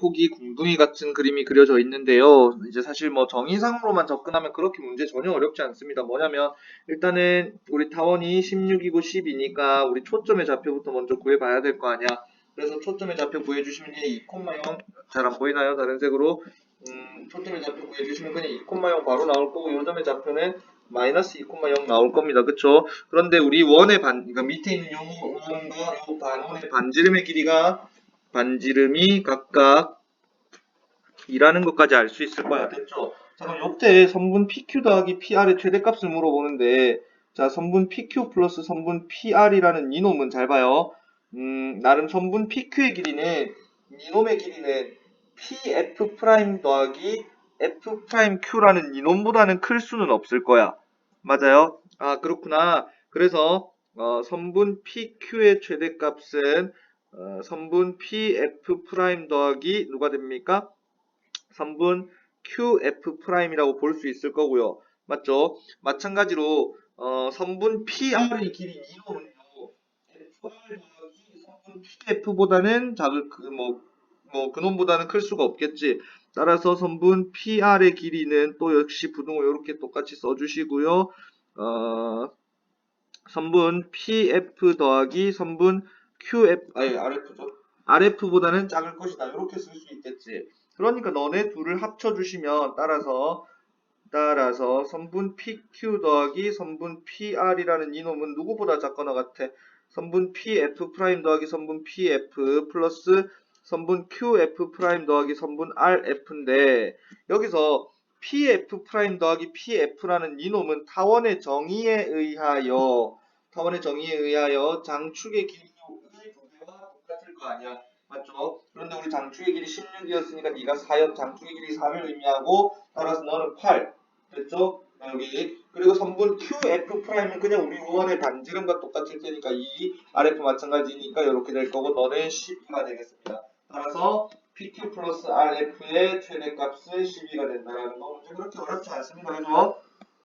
호기 궁둥이 같은 그림이 그려져 있는데요. 이제 사실 뭐 정의상으로만 접근하면 그렇게 문제 전혀 어렵지 않습니다. 뭐냐면 일단은 우리 타원이 16이고 10이니까 우리 초점의 좌표부터 먼저 구해봐야 될 거 아니야. 그래서 초점의 좌표 구해주시면 이게 2,0 잘 안 보이나요? 다른 색으로 음, 초점의 좌표 구해주시면 그냥 2,0 바로 나올 거고 요점의 좌표는 마이너스 2,0 나올 겁니다. 그쵸? 그런데 우리 원의 반, 그러니까 밑에 있는 요 원과 요 반원의 반지름의 길이가 반지름이 각각 이라는 것까지 알 수 있을 거야. 됐죠? 자, 그럼 요때 선분 PQ 더하기 PR의 최대값을 물어보는데, 자, 선분 PQ 플러스 선분 PR이라는 이놈은 잘 봐요. 음, 나름 선분 PQ의 길이는, 이놈의 길이는 PF 프라임 더하기 F 프라임 Q라는 이놈보다는 클 수는 없을 거야. 맞아요? 아, 그렇구나. 그래서, 어, 선분 PQ의 최대값은 어, 선분 PF 프라임 더하기 누가 됩니까? 선분 QF 프라임이라고 볼 수 있을 거고요. 맞죠? 마찬가지로 어, 선분 PR의 길이 이놈은요. FR 더하기 선분 PF보다는 작을 그, 뭐, 뭐 그놈보다는 클 수가 없겠지. 따라서 선분 PR의 길이는 또 역시 부등호 이렇게 똑같이 써주시고요. 어, 선분 PF 더하기 선분 QF 아니 RF죠. RF보다는 작을 것이다. 이렇게 쓸 수 있겠지. 그러니까 너네 둘을 합쳐 주시면 따라서 따라서 선분 PQ 더하기 선분 PR이라는 이놈은 누구보다 작거나 같아. 선분 PF 프라임 더하기 선분 PF 플러스 선분 QF 프라임 더하기 선분 RF인데 여기서 PF 프라임 더하기 PF라는 이놈은 타원의 정의에 의하여 타원의 정의에 의하여 장축의 똑같을 거 아니야. 맞죠? 그런데 우리 장축의 길이 16이었으니까 네가 4였 장축의 길이 4를 의미하고 따라서 너는 8. 됐죠? 여기 그리고 선분 QF 프라임은 그냥 우리 원의 반지름과 똑같을 테니까 이 RF 마찬가지니까 이렇게 될 거고 너는 12가 되겠습니다. 따라서 PQ 플러스 RF의 최대값은 12가 된다는 거 문제 그렇게 어렵지 않습니다. 그죠?